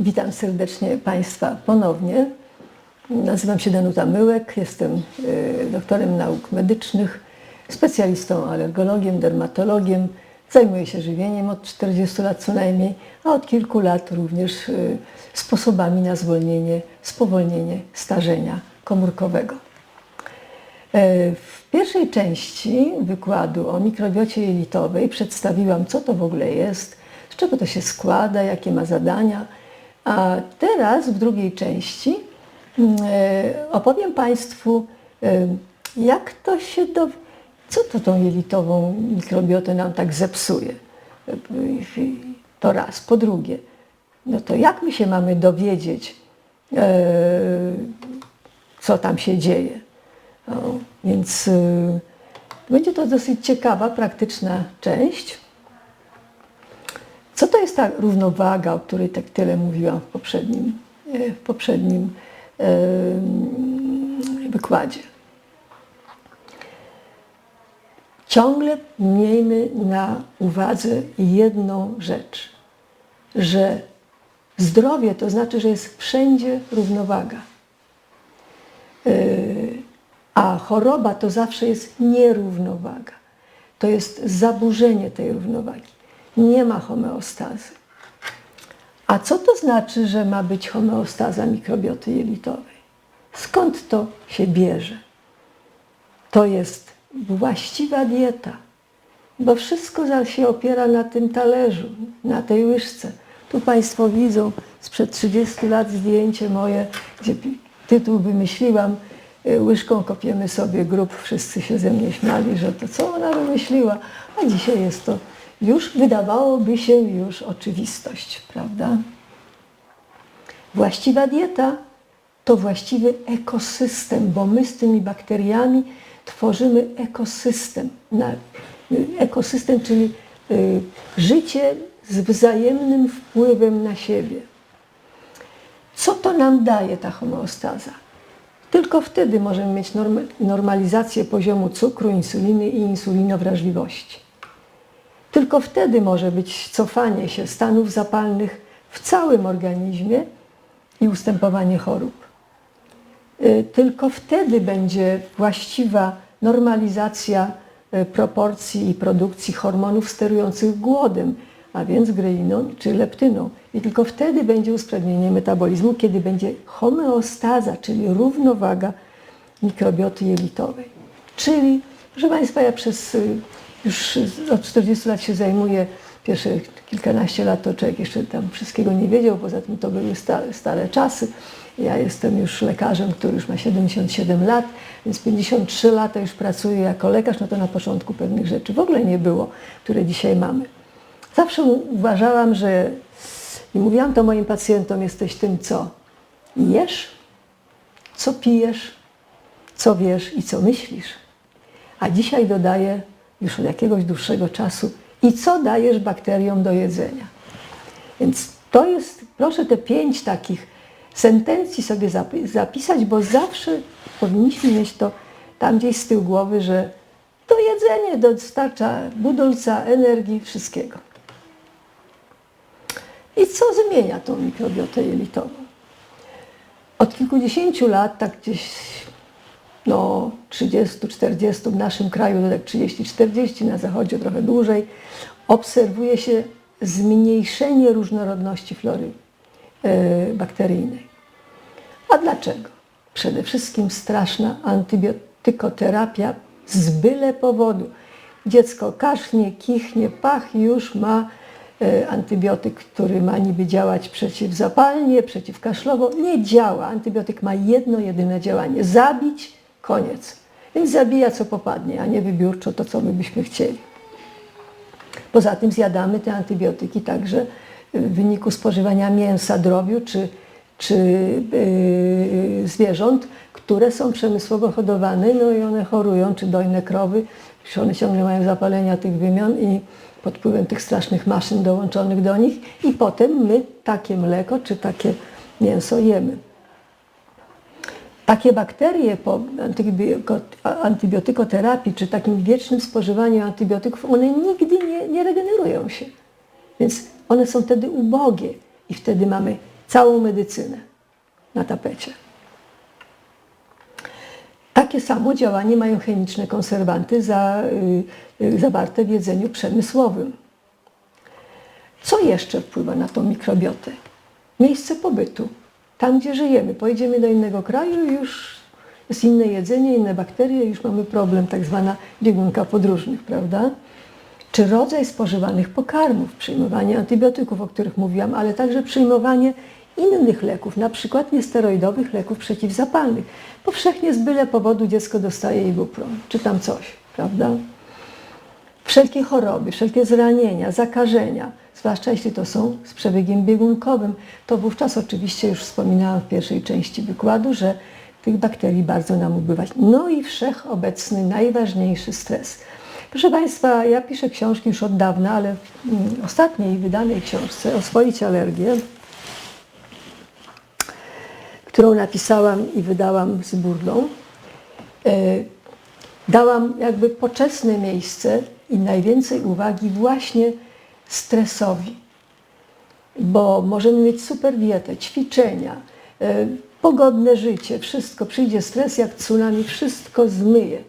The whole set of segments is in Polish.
Witam serdecznie Państwa ponownie. Nazywam się Danuta Myłek, jestem y, doktorem nauk medycznych, specjalistą alergologiem, dermatologiem. Zajmuję się żywieniem od 40 lat co najmniej, a od kilku lat również y, sposobami na zwolnienie, spowolnienie starzenia komórkowego. E, W pierwszej części wykładu o mikrobiocie jelitowej przedstawiłam, co to w ogóle jest, z czego to się składa, jakie ma zadania. A teraz w drugiej części mm, e, opowiem Państwu, e, jak to się do... co to tą jelitową mikrobiotę nam tak zepsuje. E, To raz. Po drugie, no to jak my się mamy dowiedzieć, co tam się dzieje. O, więc będzie to dosyć ciekawa, praktyczna część. Co to jest ta równowaga, o której tak tyle mówiłam w poprzednim, e, w poprzednim e, wykładzie? Ciągle miejmy na uwadze jedną rzecz, że zdrowie to znaczy, że jest wszędzie równowaga. Yy, A choroba to zawsze jest nierównowaga. To jest zaburzenie tej równowagi. Nie ma homeostazy. A co to znaczy, że ma być homeostaza mikrobioty jelitowej? Skąd to się bierze? To jest właściwa dieta, bo wszystko się opiera na tym talerzu, na tej łyżce. Tu Państwo widzą sprzed 30 lat zdjęcie moje, gdzie tytuł wymyśliłam, y, łyżką kopiemy sobie grób. Wszyscy się ze mnie śmiali, że to co ona wymyśliła, a dzisiaj jest to już, wydawałoby się już oczywistość, prawda? Właściwa dieta to właściwy ekosystem, bo my z tymi bakteriami tworzymy ekosystem. Ekosystem, czyli y, życie z wzajemnym wpływem na siebie. Co to nam daje ta homeostaza? Tylko wtedy możemy mieć norm, normalizację poziomu cukru, insuliny i insulinowrażliwości. Tylko wtedy może być cofanie się stanów zapalnych w całym organizmie i ustępowanie chorób. Y, Tylko wtedy będzie właściwa normalizacja y, proporcji i produkcji hormonów sterujących głodem, a więc greliną czy leptyną. I tylko wtedy będzie usprawnienie metabolizmu, kiedy będzie homeostaza, czyli równowaga mikrobioty jelitowej. Czyli, proszę Państwa, ja przez y, już od 40 lat się zajmuję, pierwsze kilkanaście lat to człowiek jeszcze tam wszystkiego nie wiedział, poza tym to były stare, stare czasy. Ja jestem już lekarzem, który już ma 77 lat, więc 53 lata już pracuję jako lekarz, no to na początku pewnych rzeczy w ogóle nie było, które dzisiaj mamy. Zawsze uważałam, że i mówiłam to moim pacjentom, jesteś tym, co jesz, co pijesz, co wiesz i co myślisz. A dzisiaj dodaję już od jakiegoś dłuższego czasu i co dajesz bakteriom do jedzenia. Więc to jest, proszę te pięć takich sentencji sobie zapi- zapisać, bo zawsze powinniśmy mieć to tam gdzieś z tyłu głowy, że to jedzenie dostarcza budulca, energii, wszystkiego. I co zmienia tą mikrobiotę jelitową? Od kilkudziesięciu lat, tak gdzieś no 30, 40, w naszym kraju to tak 30, 40, na zachodzie trochę dłużej, obserwuje się zmniejszenie różnorodności flory e, bakteryjnej. A dlaczego? Przede wszystkim straszna antybiotykoterapia z byle powodu. Dziecko kasznie, kichnie, pach, już ma e, antybiotyk, który ma niby działać przeciwzapalnie, przeciwkaszlowo. Nie działa. Antybiotyk ma jedno, jedyne działanie. Zabić, koniec. Więc zabija co popadnie, a nie wybiórczo to, co my byśmy chcieli. Poza tym zjadamy te antybiotyki także w wyniku spożywania mięsa, drobiu czy, czy yy, zwierząt, które są przemysłowo hodowane, no i one chorują, czy dojne krowy, przecież one ciągle mają zapalenia tych wymian i pod wpływem tych strasznych maszyn dołączonych do nich i potem my takie mleko czy takie mięso jemy. Takie bakterie po antybio- antybiotykoterapii czy takim wiecznym spożywaniu antybiotyków, one nigdy nie, nie regenerują się. Więc one są wtedy ubogie i wtedy mamy całą medycynę na tapecie. Takie samo działanie mają chemiczne konserwanty za, y, y, zawarte w jedzeniu przemysłowym. Co jeszcze wpływa na tą mikrobiotę? Miejsce pobytu. Tam, gdzie żyjemy. Pojedziemy do innego kraju już jest inne jedzenie, inne bakterie, już mamy problem, tak zwana biegunka podróżnych, prawda? Czy rodzaj spożywanych pokarmów, przyjmowanie antybiotyków, o których mówiłam, ale także przyjmowanie innych leków, na przykład niesteroidowych leków przeciwzapalnych. Powszechnie z byle powodu dziecko dostaje ibuprom, czy tam coś, prawda? Wszelkie choroby, wszelkie zranienia, zakażenia, zwłaszcza jeśli to są z przebiegiem biegunkowym, to wówczas oczywiście już wspominałam w pierwszej części wykładu, że tych bakterii bardzo nam ubywać. No i wszechobecny, najważniejszy stres. Proszę Państwa, ja piszę książki już od dawna, ale w mm, ostatniej wydanej książce Oswoić alergię, którą napisałam i wydałam z burdą, e, dałam jakby poczesne miejsce i najwięcej uwagi właśnie stresowi. Bo możemy mieć super dietę, ćwiczenia, e, pogodne życie, wszystko. Przyjdzie stres jak tsunami, wszystko zmyje.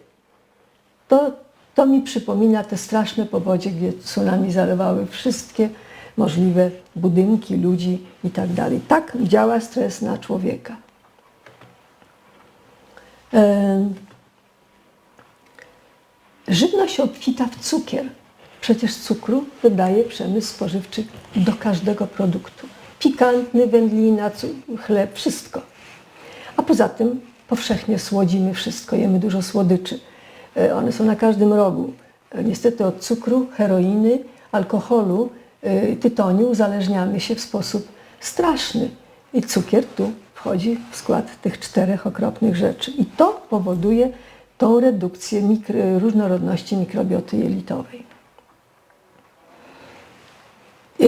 To, to mi przypomina te straszne powodzie, gdzie tsunami zalewały wszystkie możliwe budynki, ludzi i tak. Tak działa stres na człowieka. Żywność obfita w cukier. Przecież cukru dodaje przemysł spożywczy do każdego produktu. Pikantny, wędlina, chleb, wszystko. A poza tym powszechnie słodzimy wszystko, jemy dużo słodyczy. E, one są na każdym rogu. E, niestety od cukru, heroiny, alkoholu, e, tytoniu uzależniamy się w sposób straszny. I cukier tu wchodzi w skład tych czterech okropnych rzeczy. I to powoduje tą redukcję mikro, różnorodności mikrobioty jelitowej.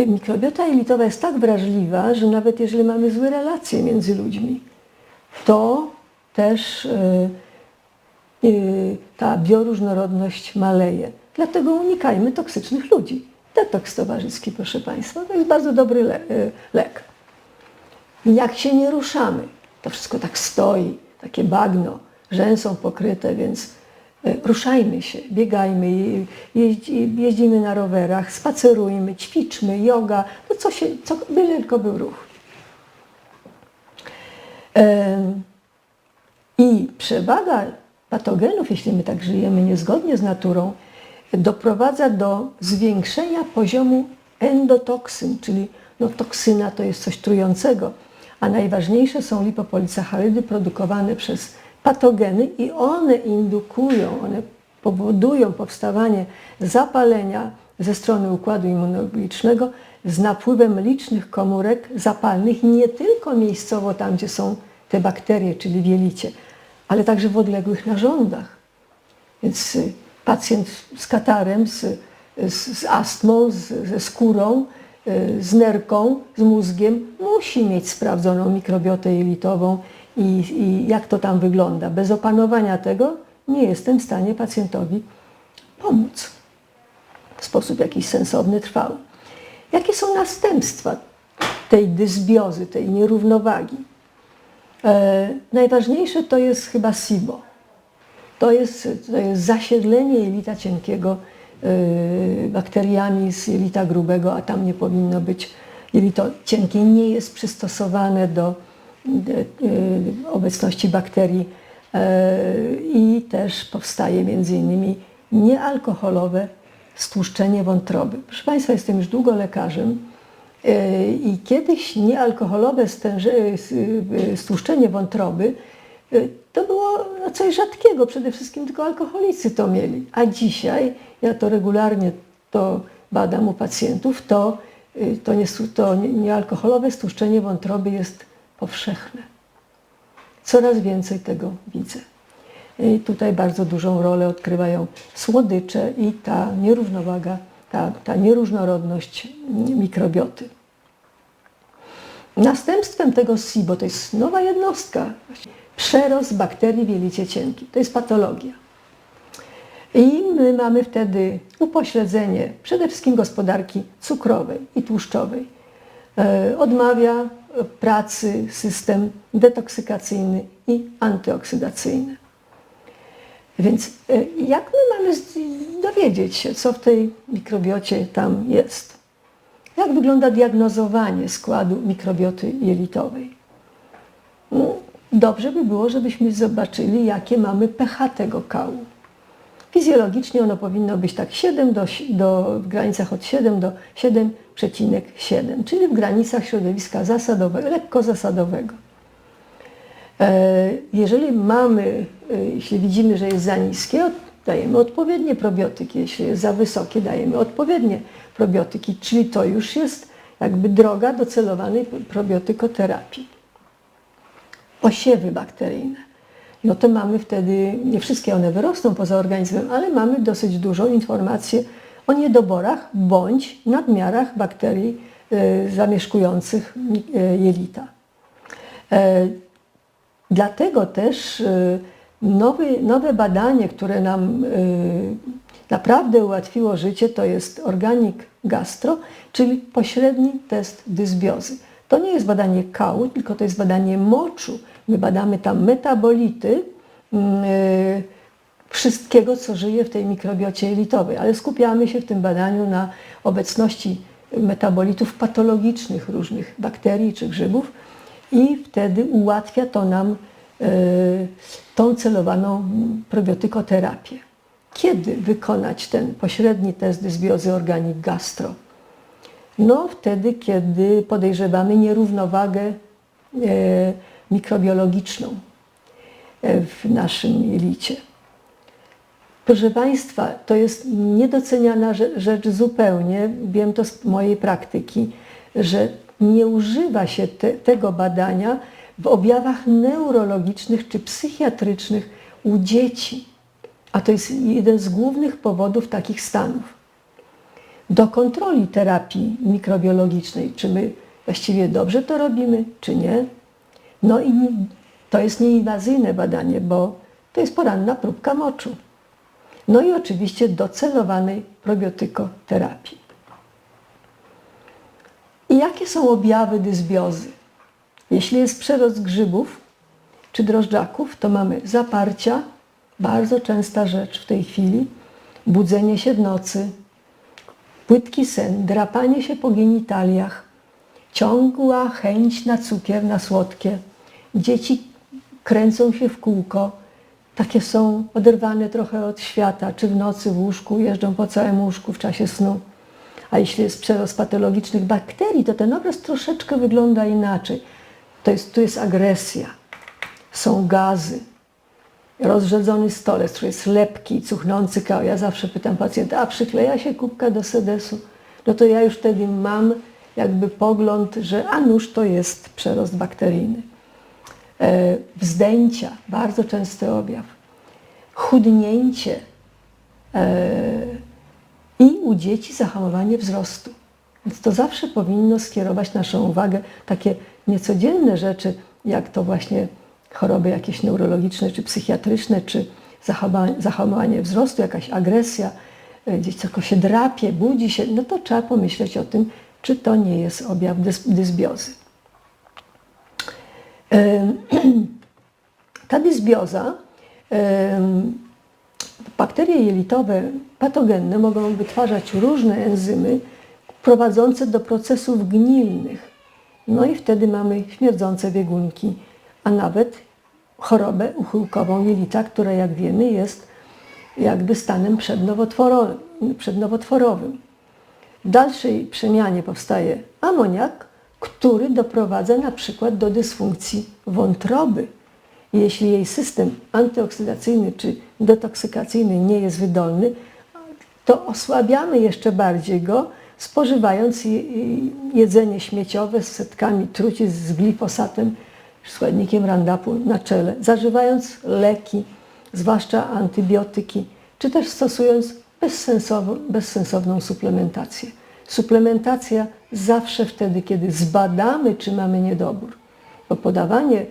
Mikrobiota jelitowa jest tak wrażliwa, że nawet jeżeli mamy złe relacje między ludźmi, to też yy, yy, ta bioróżnorodność maleje. Dlatego unikajmy toksycznych ludzi. Detoks towarzyski, proszę Państwa, to jest bardzo dobry le lek. Jak się nie ruszamy, to wszystko tak stoi, takie bagno, rzęsą pokryte, więc y, ruszajmy się, biegajmy, jeździmy na rowerach, spacerujmy, ćwiczmy, yoga, no co się, co, byle tylko był ruch. I przewaga patogenów, jeśli my tak żyjemy niezgodnie z naturą, doprowadza do zwiększenia poziomu endotoksyn, czyli no, toksyna to jest coś trującego, a najważniejsze są lipopolisacharydy produkowane przez patogeny i one indukują, one powodują powstawanie zapalenia ze strony układu immunologicznego z napływem licznych komórek zapalnych nie tylko miejscowo tam, gdzie są te bakterie, czyli w jelicie, ale także w odległych narządach. Więc y, pacjent z katarem, z, z, z astmą, z, ze skórą, y, z nerką, z mózgiem musi mieć sprawdzoną mikrobiotę jelitową i, i jak to tam wygląda. Bez opanowania tego nie jestem w stanie pacjentowi pomóc w sposób jakiś sensowny, trwały. Jakie są następstwa tej dysbiozy, tej nierównowagi? E, najważniejsze to jest chyba SIBO. To jest, to jest zasiedlenie jelita cienkiego e, bakteriami z jelita grubego, a tam nie powinno być. Jelito cienkie nie jest przystosowane do obecności bakterii e, i też powstaje między innymi niealkoholowe stłuszczenie wątroby. Proszę Państwa, jestem już długo lekarzem e, i kiedyś niealkoholowe e, stłuszczenie wątroby to było no, coś rzadkiego, przede wszystkim tylko alkoholicy to mieli. A dzisiaj, ja to regularnie to badam u pacjentów, to, to, nie, to niealkoholowe stłuszczenie wątroby jest powszechne. Coraz więcej tego widzę. I tutaj bardzo dużą rolę odgrywają słodycze i ta nierównowaga, ta, ta nieróżnorodność mikrobioty. Następstwem tego SIBO to jest nowa jednostka, przerost bakterii w jelicie cienkim. To jest patologia. I my mamy wtedy upośledzenie przede wszystkim gospodarki cukrowej i tłuszczowej. E, odmawia pracy system detoksykacyjny i antyoksydacyjny. Więc e, jak my mamy dowiedzieć się, co w tej mikrobiocie tam jest? Jak wygląda diagnozowanie składu mikrobioty jelitowej? No, dobrze by było, żebyśmy zobaczyli, jakie mamy pH tego kału. Fizjologicznie ono powinno być tak 7 do, do, w granicach od 7 do 7,7, czyli w granicach środowiska zasadowego, lekko zasadowego. E, Jeżeli mamy, e, jeśli widzimy, że jest za niskie, dajemy odpowiednie probiotyki. Jeśli jest za wysokie, dajemy odpowiednie probiotyki, czyli to już jest jakby droga do celowanej probiotykoterapii. Osiewy bakteryjne. No to mamy wtedy, nie wszystkie one wyrosną poza organizmem, ale mamy dosyć dużą informację o niedoborach bądź nadmiarach bakterii e, zamieszkujących e, jelita. E, Dlatego też nowy, nowe badanie, które nam naprawdę ułatwiło życie, to jest organik gastro, czyli pośredni test dysbiozy. To nie jest badanie kału, tylko to jest badanie moczu. My badamy tam metabolity mm, y, wszystkiego, co żyje w tej mikrobiocie jelitowej, ale skupiamy się w tym badaniu na obecności metabolitów patologicznych różnych bakterii czy grzybów i wtedy ułatwia to nam e, tą celowaną probiotykoterapię. Kiedy wykonać ten pośredni test dysbiozy organik gastro? No wtedy, kiedy podejrzewamy nierównowagę e, mikrobiologiczną e, w naszym jelicie. Proszę Państwa, to jest niedoceniana rze- rzecz zupełnie, wiem to z mojej praktyki, że nie używa się te, tego badania w objawach neurologicznych czy psychiatrycznych u dzieci. A to jest jeden z głównych powodów takich stanów. Do kontroli terapii mikrobiologicznej, czy my właściwie dobrze to robimy, czy nie. No i to jest nieinwazyjne badanie, bo to jest poranna próbka moczu. No i oczywiście docelowanej probiotykoterapii. I jakie są objawy dysbiozy? Jeśli jest przerost grzybów czy drożdżaków, to mamy zaparcia, bardzo częsta rzecz w tej chwili, budzenie się w nocy, płytki sen, drapanie się po genitaliach, ciągła chęć na cukier, na słodkie. Dzieci kręcą się w kółko, takie są oderwane trochę od świata, czy w nocy w łóżku, jeżdżą po całym łóżku w czasie snu. A jeśli jest przerost patologicznych bakterii, to ten obraz troszeczkę wygląda inaczej. To jest, tu jest agresja, są gazy, rozrzedzony stolec, który jest lepki, cuchnący kał. Ja zawsze pytam pacjenta, a przykleja się kubka do sedesu? No to ja już wtedy mam jakby pogląd, że a nuż to jest przerost bakteryjny. E, wzdęcia, bardzo częsty objaw. Chudnięcie e, i u dzieci zahamowanie wzrostu. Więc to zawsze powinno skierować naszą uwagę takie niecodzienne rzeczy, jak to właśnie choroby jakieś neurologiczne, czy psychiatryczne, czy zahamowanie, wzrostu, jakaś agresja, e, gdzieś tylko się drapie, budzi się, no to trzeba pomyśleć o tym, czy to nie jest objaw dys, dysbiozy. Ta dysbioza, bakterie jelitowe patogenne mogą wytwarzać różne enzymy prowadzące do procesów gnilnych. No i wtedy mamy śmierdzące biegunki, a nawet chorobę uchyłkową jelita, która jak wiemy jest jakby stanem przednowotworowym. W dalszej przemianie powstaje amoniak, który doprowadza na przykład do dysfunkcji wątroby. Jeśli jej system antyoksydacyjny czy detoksykacyjny nie jest wydolny, to osłabiamy jeszcze bardziej go, spożywając je- jedzenie śmieciowe z setkami trucic z glifosatem, składnikiem Roundupu na czele, zażywając leki, zwłaszcza antybiotyki, czy też stosując bezsensową, bezsensowną suplementację. Suplementacja zawsze wtedy, kiedy zbadamy, czy mamy niedobór, bo podawanie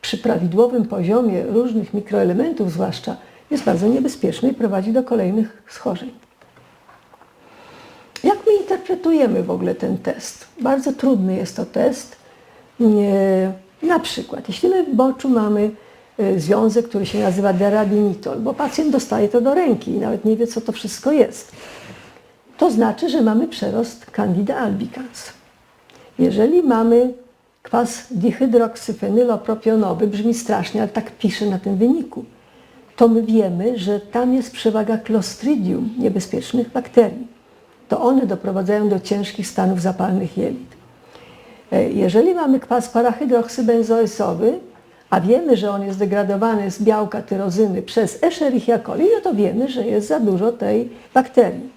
przy prawidłowym poziomie różnych mikroelementów zwłaszcza jest bardzo niebezpieczne i prowadzi do kolejnych schorzeń. Jak my interpretujemy w ogóle ten test? Bardzo trudny jest to test, na przykład, jeśli my w moczu mamy e, związek, który się nazywa derabinitol, bo pacjent dostaje to do ręki i nawet nie wie, co to wszystko jest, to znaczy, że mamy przerost Candida albicans. Jeżeli mamy kwas dihydroksykfenylopropionowy, brzmi strasznie, ale tak pisze na tym wyniku, to my wiemy, że tam jest przewaga Clostridium, niebezpiecznych bakterii. To one doprowadzają do ciężkich stanów zapalnych jelit. E, Jeżeli mamy kwas parahydroksybenzoesowy, a wiemy, że on jest degradowany z białka tyrozyny przez Escherichia coli, no to wiemy, że jest za dużo tej bakterii.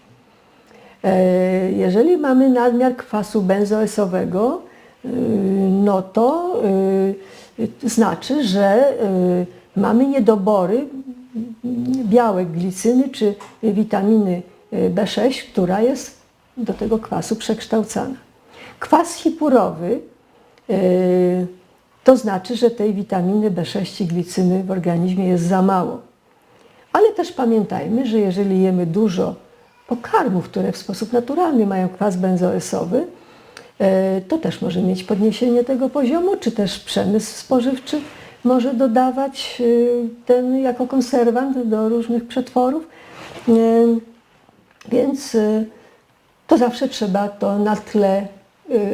E, Jeżeli mamy nadmiar kwasu benzoesowego, y, no to y, znaczy, że mamy niedobory białek glicyny czy witaminy B6, która jest do tego kwasu przekształcana. Kwas hipurowy to znaczy, że tej witaminy B6 i glicyny w organizmie jest za mało. Ale też pamiętajmy, że jeżeli jemy dużo pokarmów, które w sposób naturalny mają kwas benzoesowy, e, to też może mieć podniesienie tego poziomu, czy też przemysł spożywczy może dodawać e, ten jako konserwant do różnych przetworów. E, Więc to zawsze trzeba to na tle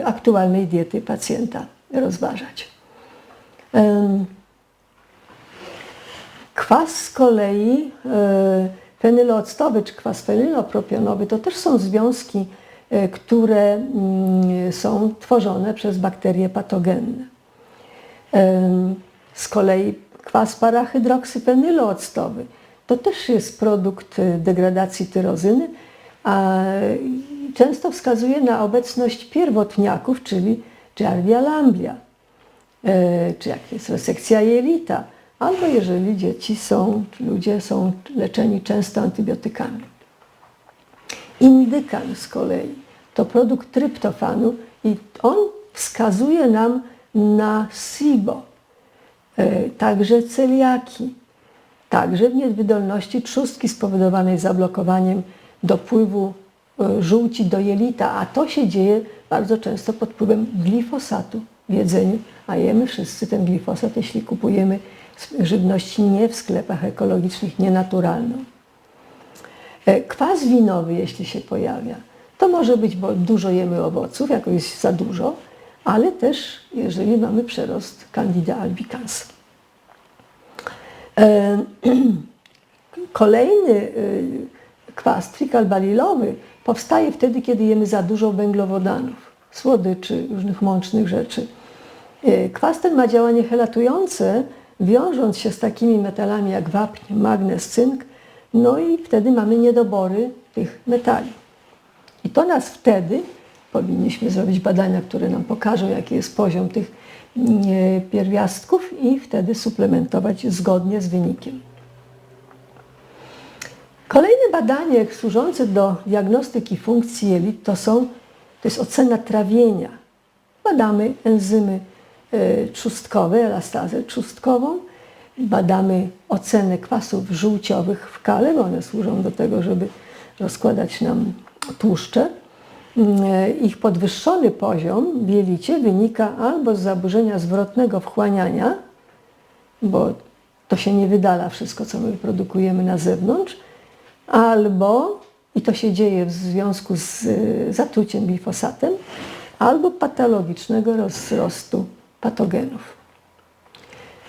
aktualnej diety pacjenta rozważać. Kwas z kolei Fenylooctowy czy kwas fenylopropionowy to też są związki, e, które mm, są tworzone przez bakterie patogenne. Z kolei kwas parahydroksykfenylooctowy to też jest produkt e, degradacji tyrozyny, a często wskazuje na obecność pierwotniaków, czyli Giardia lamblia, e, czy jak jest resekcja jelita, albo jeżeli dzieci są, ludzie są leczeni często antybiotykami. Indykan z kolei to produkt tryptofanu i on wskazuje nam na SIBO, e, także celiaki, także niewydolności trzustki spowodowanej zablokowaniem dopływu e, żółci do jelita, a to się dzieje bardzo często pod wpływem glifosatu w jedzeniu, a jemy wszyscy ten glifosat, jeśli kupujemy żywności nie w sklepach ekologicznych, nienaturalną. E, kwas winowy, jeśli się pojawia, to może być, bo dużo jemy owoców, jakoś za dużo, ale też jeżeli mamy przerost Candida albicans. E, kolejny e, kwas trikalbalilowy powstaje wtedy, kiedy jemy za dużo węglowodanów, słodyczy, różnych mącznych rzeczy. Kwas ten ma działanie helatujące, wiążąc się z takimi metalami jak wapń, magnez, cynk, no i wtedy mamy niedobory tych metali. I to nas wtedy, powinniśmy zrobić badania, które nam pokażą, jaki jest poziom tych pierwiastków i wtedy suplementować zgodnie z wynikiem. Kolejne badanie służące do diagnostyki funkcji jelit to są, to jest ocena trawienia. Badamy enzymy E, trzustkowe, elastazę trzustkową. Badamy ocenę kwasów żółciowych w kale, bo one służą do tego, żeby rozkładać nam tłuszcze. E, ich podwyższony poziom w jelicie wynika albo z zaburzenia zwrotnego wchłaniania, bo to się nie wydala wszystko, co my produkujemy na zewnątrz, albo, i to się dzieje w związku z e, zatruciem glifosatem, albo patologicznego rozrostu patogenów.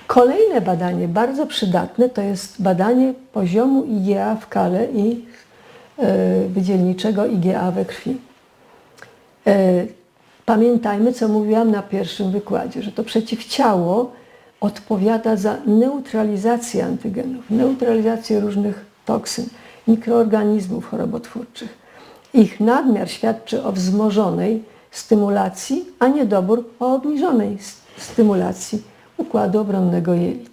Kolejne badanie, bardzo przydatne, to jest badanie poziomu IgA w kale i e, wydzielniczego IgA we krwi. E, pamiętajmy, co mówiłam na pierwszym wykładzie, że to przeciwciało odpowiada za neutralizację antygenów, neutralizację różnych toksyn, mikroorganizmów chorobotwórczych. Ich nadmiar świadczy o wzmożonej stymulacji, a niedobór o obniżonej stymulacji układu obronnego jelit.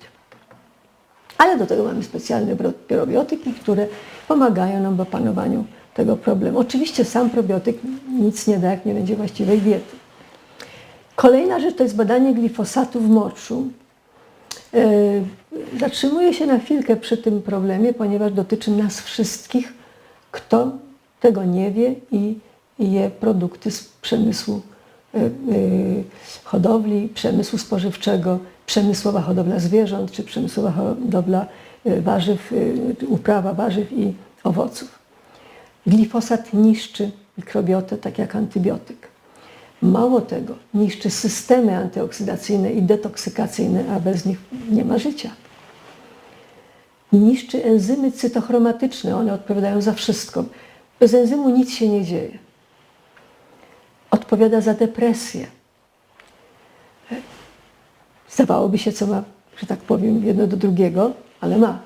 Ale do tego mamy specjalne probiotyki, które pomagają nam w opanowaniu tego problemu. Oczywiście sam probiotyk nic nie da, jak nie będzie właściwej diety. Kolejna rzecz to jest badanie glifosatu w moczu. E, zatrzymuję się na chwilkę przy tym problemie, ponieważ dotyczy nas wszystkich, kto tego nie wie i je produkty z przemysłu hodowli, przemysłu spożywczego, przemysłowa hodowla zwierząt, czy przemysłowa hodowla y, warzyw, y, uprawa warzyw i owoców. Glifosat niszczy mikrobiotę tak jak antybiotyk. Mało tego, niszczy systemy antyoksydacyjne i detoksykacyjne, a bez nich nie ma życia. Niszczy enzymy cytochromatyczne, one odpowiadają za wszystko. Bez enzymu nic się nie dzieje. Odpowiada za depresję. Zdawałoby się, co ma, że tak powiem, jedno do drugiego, ale ma.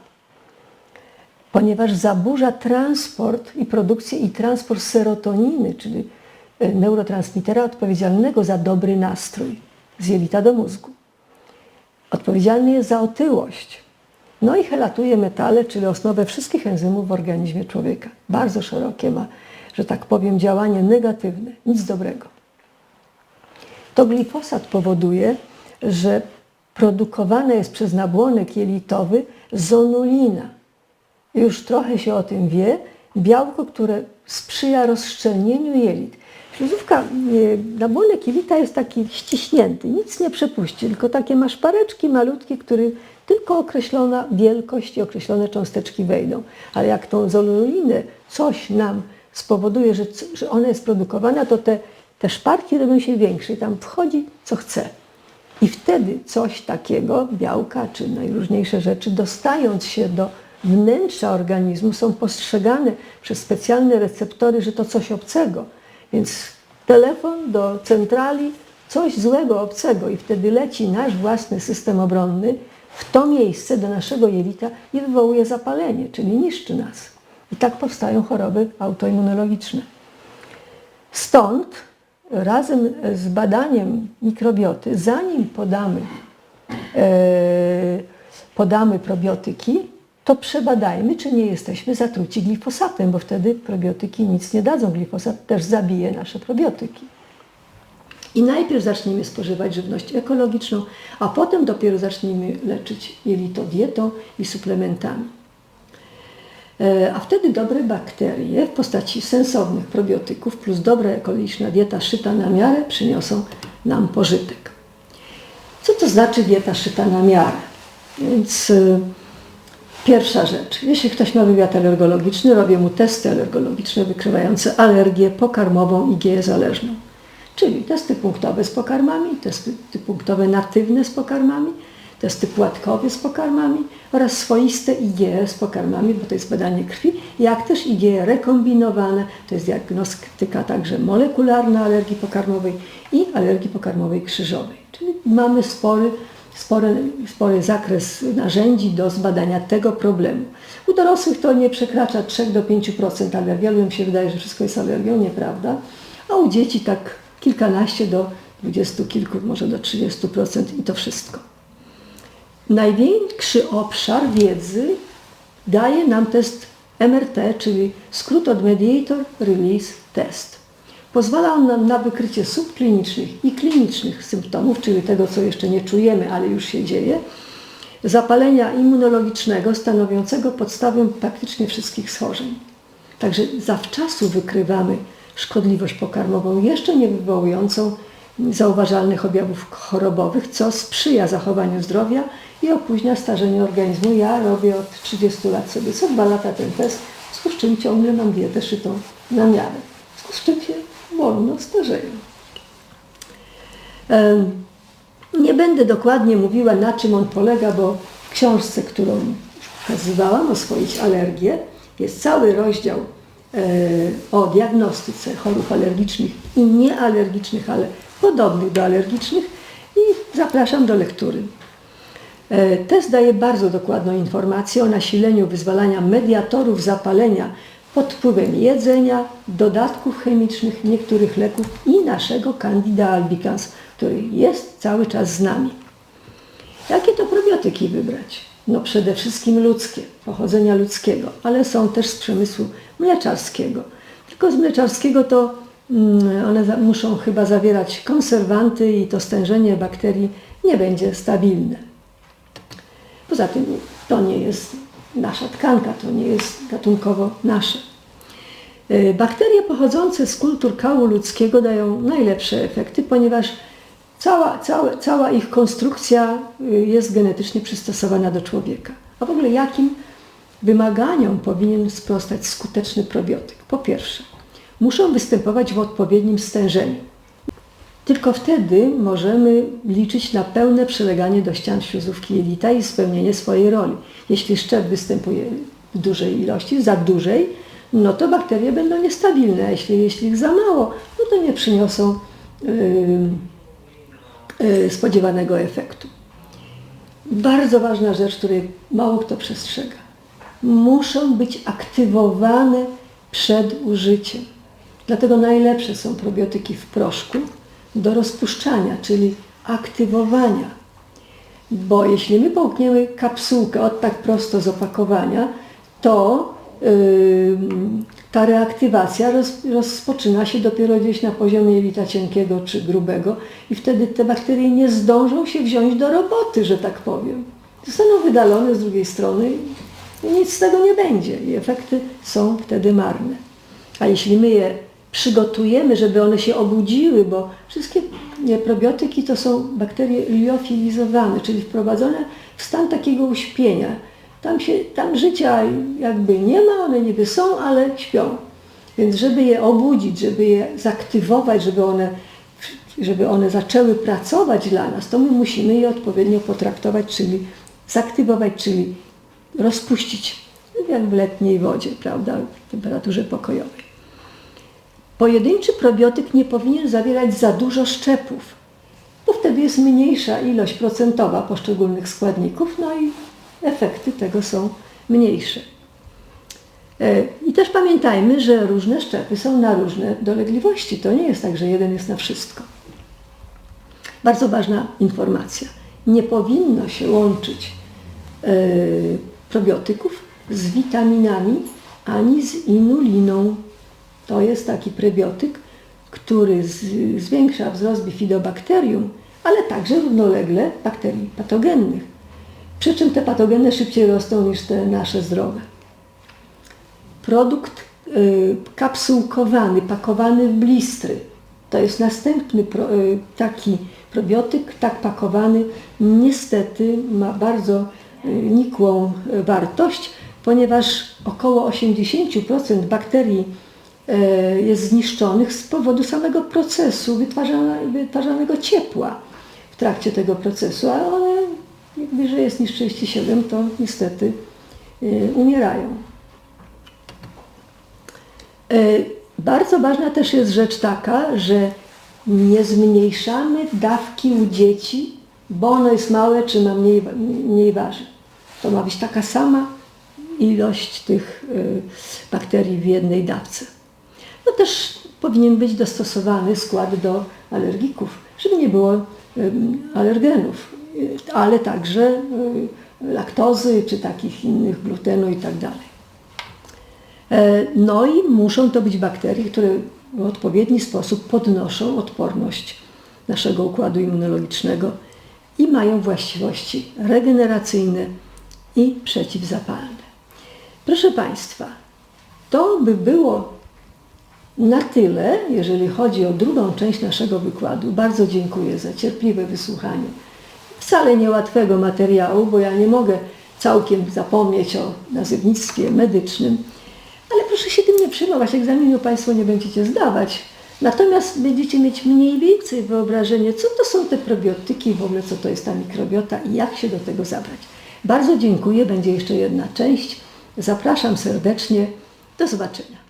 Ponieważ zaburza transport i produkcję i transport serotoniny, czyli e, neurotransmitera odpowiedzialnego za dobry nastrój z jelita do mózgu. Odpowiedzialny jest za otyłość. No i helatuje metale, czyli osnowę wszystkich enzymów w organizmie człowieka. Bardzo szerokie ma, że tak powiem, działanie negatywne, nic dobrego. To glifosat powoduje, że produkowana jest przez nabłonek jelitowy zonulina. Już trochę się o tym wie. Białko, które sprzyja rozszczelnieniu jelit. Śluzówka, nabłonek jelita jest taki ściśnięty, nic nie przepuści, tylko takie ma szpareczki malutkie, które tylko określona wielkość i określone cząsteczki wejdą. Ale jak tą zonulinę coś nam spowoduje, że, że ona jest produkowana, to te, te szparki robią się większe i tam wchodzi co chce. I wtedy coś takiego, białka czy najróżniejsze rzeczy, dostając się do wnętrza organizmu, są postrzegane przez specjalne receptory, że to coś obcego. Więc telefon do centrali, coś złego, obcego, i wtedy leci nasz własny system obronny w to miejsce do naszego jelita i wywołuje zapalenie, czyli niszczy nas. I tak powstają choroby autoimmunologiczne. Stąd razem z badaniem mikrobioty, zanim podamy, e, podamy probiotyki, to przebadajmy, czy nie jesteśmy zatruci glifosatem, bo wtedy probiotyki nic nie dadzą. Glifosat też zabije nasze probiotyki. I najpierw zacznijmy spożywać żywność ekologiczną, a potem dopiero zacznijmy leczyć jelito dietą i suplementami. E, a wtedy dobre bakterie w postaci sensownych probiotyków plus dobra ekologiczna dieta szyta na miarę przyniosą nam pożytek. Co to znaczy dieta szyta na miarę? Więc e, pierwsza rzecz, jeśli ktoś ma wywiad alergologiczny, robię mu testy alergologiczne wykrywające alergię pokarmową i GE zależną. Czyli testy punktowe z pokarmami, testy punktowe natywne z pokarmami, testy płatkowe z pokarmami oraz swoiste IgE z pokarmami, bo to jest badanie krwi, jak też IgE rekombinowane, to jest diagnostyka także molekularna alergii pokarmowej i alergii pokarmowej krzyżowej. Czyli mamy spory, spory, spory zakres narzędzi do zbadania tego problemu. U dorosłych to nie przekracza 3 do 5% alergii, ale mi się wydaje, że wszystko jest alergią, nieprawda? A u dzieci tak kilkanaście do dwudziestu kilku, może do 30% i to wszystko. Największy obszar wiedzy daje nam test MRT, czyli skrót od Mediator Release Test. Pozwala on nam na wykrycie subklinicznych i klinicznych symptomów, czyli tego, co jeszcze nie czujemy, ale już się dzieje, zapalenia immunologicznego stanowiącego podstawę praktycznie wszystkich schorzeń. Także zawczasu wykrywamy szkodliwość pokarmową, jeszcze nie wywołującą zauważalnych objawów chorobowych, co sprzyja zachowaniu zdrowia i opóźnia starzenie organizmu. Ja robię od 30 lat sobie co dwa lata ten test, w związku z czym ciągle mam dietę szytą na miarę, w związku z czym się wolno starzeję. Nie będę dokładnie mówiła, na czym on polega, bo w książce, którą pokazywałam, oswoić alergię, jest cały rozdział o diagnostyce chorób alergicznych i niealergicznych, ale podobnych do alergicznych i zapraszam do lektury. E, test daje bardzo dokładną informację o nasileniu wyzwalania mediatorów zapalenia pod wpływem jedzenia, dodatków chemicznych, niektórych leków i naszego Candida albicans, który jest cały czas z nami. Jakie to probiotyki wybrać? No przede wszystkim ludzkie, pochodzenia ludzkiego, ale są też z przemysłu mleczarskiego. Tylko z mleczarskiego to mm, one muszą chyba zawierać konserwanty i to stężenie bakterii nie będzie stabilne. Poza tym to nie jest nasza tkanka, to nie jest gatunkowo nasze. E, Bakterie pochodzące z kultur kału ludzkiego dają najlepsze efekty, ponieważ cała, cała, cała ich konstrukcja y, jest genetycznie przystosowana do człowieka. A w ogóle jakim wymaganiom powinien sprostać skuteczny probiotyk? Po pierwsze, muszą występować w odpowiednim stężeniu. Tylko wtedy możemy liczyć na pełne przyleganie do ścian śluzówki jelita i spełnienie swojej roli. Jeśli szczep występuje w dużej ilości, za dużej, no to bakterie będą niestabilne, jeśli, jeśli ich za mało, no to nie przyniosą yy, spodziewanego efektu. Bardzo ważna rzecz, której mało kto przestrzega. Muszą być aktywowane przed użyciem. Dlatego najlepsze są probiotyki w proszku do rozpuszczania, czyli aktywowania. Bo jeśli my połkniemy kapsułkę od tak prosto z opakowania, to ta reaktywacja roz, rozpoczyna się dopiero gdzieś na poziomie jelita cienkiego czy grubego i wtedy te bakterie nie zdążą się wziąć do roboty, że tak powiem. Zostaną wydalone z drugiej strony i nic z tego nie będzie i efekty są wtedy marne. A jeśli my je przygotujemy, żeby one się obudziły, bo wszystkie probiotyki to są bakterie liofilizowane, czyli wprowadzone w stan takiego uśpienia. Tam, się, tam życia jakby nie ma, one niby są, ale śpią. Więc żeby je obudzić, żeby je zaktywować, żeby one, żeby one zaczęły pracować dla nas, to my musimy je odpowiednio potraktować, czyli zaktywować, czyli rozpuścić, jak w letniej wodzie, prawda, w temperaturze pokojowej. Pojedynczy probiotyk nie powinien zawierać za dużo szczepów, bo wtedy jest mniejsza ilość procentowa poszczególnych składników, no i efekty tego są mniejsze. E, I też pamiętajmy, że różne szczepy są na różne dolegliwości. To nie jest tak, że jeden jest na wszystko. Bardzo ważna informacja. Nie powinno się łączyć e, probiotyków z witaminami ani z inuliną. To jest taki prebiotyk, który zwiększa wzrost bifidobakterium, ale także równolegle bakterii patogennych. Przy czym te patogeny szybciej rosną niż te nasze zdrowe. Produkt y, kapsułkowany, pakowany w blistry, to jest następny pro, y, taki probiotyk, tak pakowany, niestety ma bardzo y, nikłą wartość, ponieważ około 80% bakterii jest zniszczonych z powodu samego procesu wytwarzanego ciepła w trakcie tego procesu, a bliżej jest niż 37, to niestety y, umierają. Y, bardzo ważna też jest rzecz taka, że nie zmniejszamy dawki u dzieci, bo ono jest małe, czy ma mniej, mniej waży. To ma być taka sama ilość tych y, bakterii w jednej dawce. No też powinien być dostosowany skład do alergików, żeby nie było alergenów ale także y, laktozy czy takich innych, glutenu i tak. E, no i muszą to być bakterie, które w odpowiedni sposób podnoszą odporność naszego układu immunologicznego i mają właściwości regeneracyjne i przeciwzapalne. Proszę Państwa, to by było na tyle, jeżeli chodzi o drugą część naszego wykładu. Bardzo dziękuję za cierpliwe wysłuchanie wcale niełatwego materiału, bo ja nie mogę całkiem zapomnieć o nazewnictwie medycznym, ale proszę się tym nie przejmować, egzaminu Państwo nie będziecie zdawać. Natomiast będziecie mieć mniej więcej wyobrażenie, co to są te probiotyki, w ogóle co to jest ta mikrobiota i jak się do tego zabrać. Bardzo dziękuję, będzie jeszcze jedna część. Zapraszam serdecznie. Do zobaczenia.